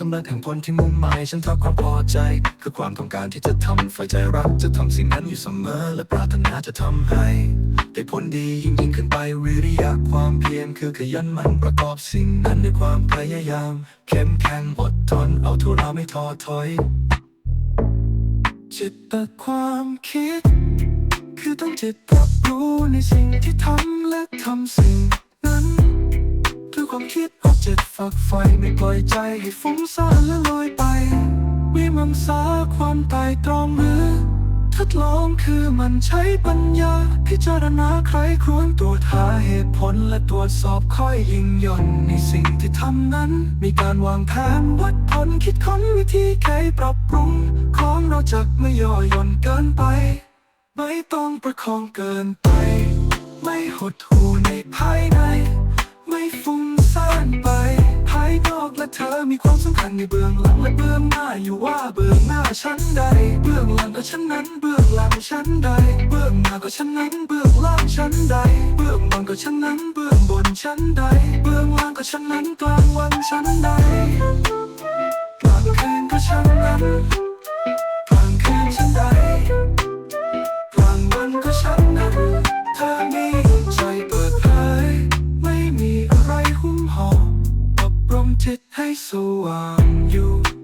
สำเร็จแห่งผลที่มุ่งหมายฉันทักความพอใจ คือความต้องการที่จะทำฝ่ายใจรักจะทำสิ่งนั้นอยู่เสมอ และปรารถนาจะทำให้ได้ผลดียิ่งยิ่งขึ้นไปวิริยะความเพียรคือขยันมันประกอบสิ่งนั้นด้วยความพยายาม เข้มแข็งอดทนเอาทุราไม่ท้อถอย จิตตความคิด คือต้องจิตรับรู้ในสิ่งที่ทำและทำสิ่งนั้นด้วยความคิดอ จิตฝักใฝ่ไม่ปล่อยใจให้ฟุ้งซ่านและลอยไป วิมังสาความตายตรองหรือทดลองคือมันใช้ปัญญา พิจารณาใครควรตรวจหาเหตุผลและตรวจสอบค่อยยิ่งย่อนในสิ่งที่ทำนั้น มีการวางแผนวัดผลคิดค้นวิธีแก้ปรับปรุง ของเราจักไม่ย่อหย่อนเกินไป ไม่ต้องประคองเกินไป ไม่หดหู่ในภายใน และเธอมีความสำคัญในเบื้องหลังและเบื้องหน้าอยู่ว่าเบื้องหน้าฉันใด เบื้องหลังก็ฉันนั้น เบื้องหลังฉันใด เบื้องหน้าก็ฉันนั้น เบื้องล่างฉันใด เบื้องบนก็ฉันนั้น เบื้องบนฉันใด เบื้องล่างก็ฉันนั้นกลางวันฉันใดกลางคืนก็ฉันนั้น จิตให้สว่างอยู่